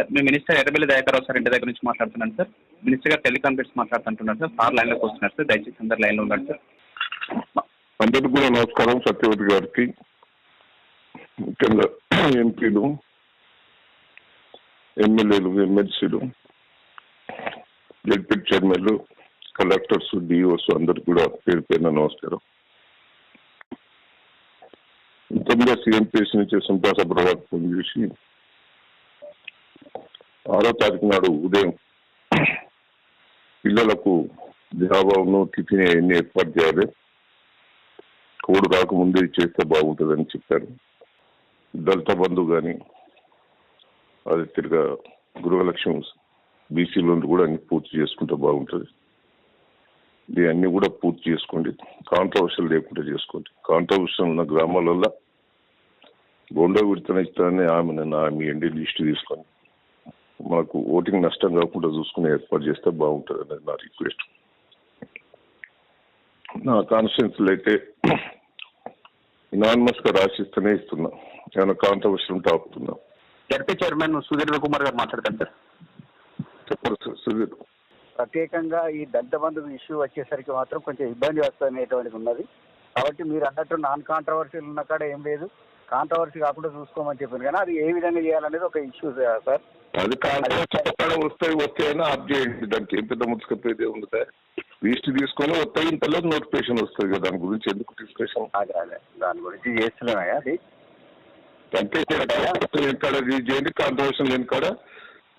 Sir మీ minister Errabelli Dayakarao sir ఇంటి దగ్గర నుంచి మాట్లాడుతున్నాను సార్. మినిస్టర్ గారు టెలికాన్ఫరెన్స్ మాట్లాడుతుంటున్నారు సార్. సార్ లైన్లోకి వస్తున్నారు సార్. దయచేసి అందరు లైన్లో ఉన్నారు సార్. అందరికీ కూడా నమస్కారం. సత్యవతి గారికి ముఖ్యంగా ఎంపీలు ఎమ్మెల్యేలు ఎమ్మెల్సీలు జడ్పీ చైర్మన్లు కలెక్టర్స్ డిఓస్ అందరికి కూడా పేరు పేరున నమస్కారం. ఇంతకుముందే సీఎంపీఎస్ నుంచి సుంపాస ప్రభాత్ ఫోన్ చేసి ఆరో తారీఖు నాడు ఉదయం పిల్లలకు జవాబును టిఫిన్ అవన్నీ ఏర్పాటు చేయాలి. కోడు రాకముందే చేస్తే బాగుంటుందని చెప్పారు. దళిత బంధు కానీ అది తిరిగా గృహలక్ష్యం బీసీ లోన్ కూడా అన్ని పూర్తి చేసుకుంటే బాగుంటుంది. ఇది అన్ని కూడా పూర్తి చేసుకోండి. కాంట్రవర్షియల్ లేకుండా చేసుకోండి. కాంట్రవర్షియల్ ఉన్న గ్రామాలలో గొండ విడతన ఇస్తానని ఆమె నిన్న ఆమె ఎండి లిస్ట్ తీసుకొని మాకు ఓటింగ్ నష్టం కాకుండా చూసుకుని ఏర్పాటు చేస్తే బాగుంటుంది అనేది నా రిక్వెస్ట్. నా కాన్స్టిట్యున్సీలో అయితే ఇనానిమస్గా రాసిస్తూనే ఇస్తున్నా. ఏమైనా కాంట్రవర్షియల్ ఉంటే ఆపుతున్నా. జడ్పీ చైర్మన్ సుధీర్ కుమార్ గారు మాట్లాడతారు సార్. చెప్పరు సార్ సుధీర్. ప్రత్యేకంగా ఈ దళిత బంధు ఇష్యూ వచ్చేసరికి మాత్రం కొంచెం ఇబ్బంది వస్తుందనేటువంటిది ఉన్నది. కాబట్టి మీరు అన్నట్టు నాన్ కాంట్రవర్సీలు ఉన్న కాడ ఏం లేదు. కాంట్రవర్సీ కాకుండా చూసుకోమని చెప్పారు కానీ అది ఏ విధంగా చేయాలనేది ఒక ఇష్యూ సార్. అది కాంట్రవర్షియల్ వస్తాయి వస్తాయని ఆప్ చేయండి. దానికి ఏం పెద్ద ముచ్చుకపోయేది ఉంది సార్? లిస్ట్ తీసుకొని వస్తాయి ఇంతలో నోటిఫికేషన్ వస్తుంది కదా. దాని గురించి ఎందుకు డిస్కషన్ దాని గురించి చేస్తున్నాయా అది? అంటే ఎక్కడ రిలీజ్ చేయండి? కాంట్రవర్షన్ లేని కాడ?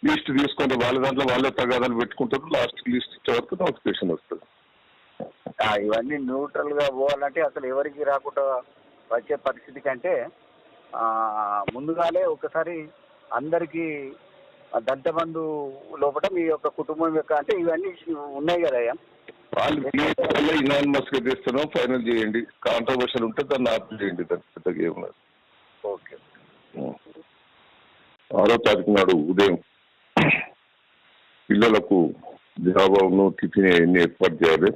లిస్ట్ తీసుకొని వాళ్ళ దాంట్లో వాళ్ళే తగాదాలు పెట్టుకుంటారు. లాస్ట్ లిస్ట్ ఇచ్చే వరకు నోటిఫికేషన్ వస్తుంది. ఇవన్నీ న్యూట్రల్గా పోవాలంటే అసలు ఎవరికి రాకుండా వచ్చే పరిస్థితి కంటే ముందుగానే ఒకసారి అందరికీ ఆ దళిత బంధు లోపల మీ యొక్క కుటుంబం యొక్క అంటే ఇవన్నీ ఉన్నాయి కదా వాళ్ళు ఇనానిమస్గా చేస్తున్నాం ఫైనల్ చేయండి. కాంట్రవర్షియల్ ఉంటే దాన్ని ఆప్ చేయండి పెద్దగా ఏమన్నది ఓకే. ఆరో తారీఖు నాడు ఉదయం పిల్లలకు జవాబును టిఫిన్ అవన్నీ ఏర్పాటు చేయాలి.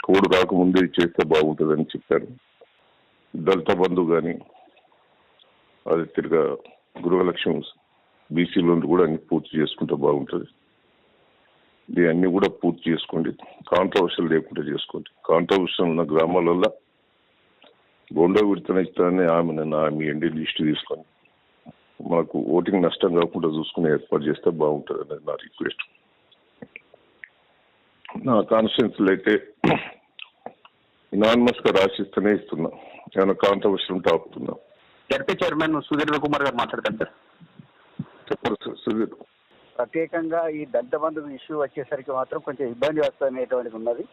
కోడ్ రాకముందే చేస్తే బాగుంటుందని చెప్పారు. దళిత బంధు కానీ అది తిరిగా గృహలక్ష్యం బీసీ లోన్ కూడా అన్ని పూర్తి చేసుకుంటే బాగుంటుంది. ఇది అన్ని కూడా పూర్తి చేసుకోండి. కాంట్రవర్షియల్ లేకుండా చేసుకోండి. కాంట్రవర్షియల్ ఉన్న గ్రామాలలో బొండ విడతన ఇస్తానని ఆమె నన్ను ఆమె ఎండి లిస్ట్ తీసుకొని మాకు ఓటింగ్ నష్టం కాకుండా చూసుకుని ఏర్పాటు చేస్తే బాగుంటుంది అనేది నా రిక్వెస్ట్. నా కాన్స్టిట్యున్సీలో అయితే ఇనానిమస్గా రాసిస్తూనే ఇస్తున్నా. ఏమైనా కాంట్రవర్షియల్ ఉంటే ఆపుతున్నా. జడ్పీ చైర్మన్ సుధీర్ కుమార్ గారు మాట్లాడతాను సార్. ప్రత్యేకంగా ఈ దంతబంధం ఇష్యూ వచ్చేసరికి మాత్రం కొంచెం ఇబ్బంది వస్తుందనేటువంటిది ఉన్నది.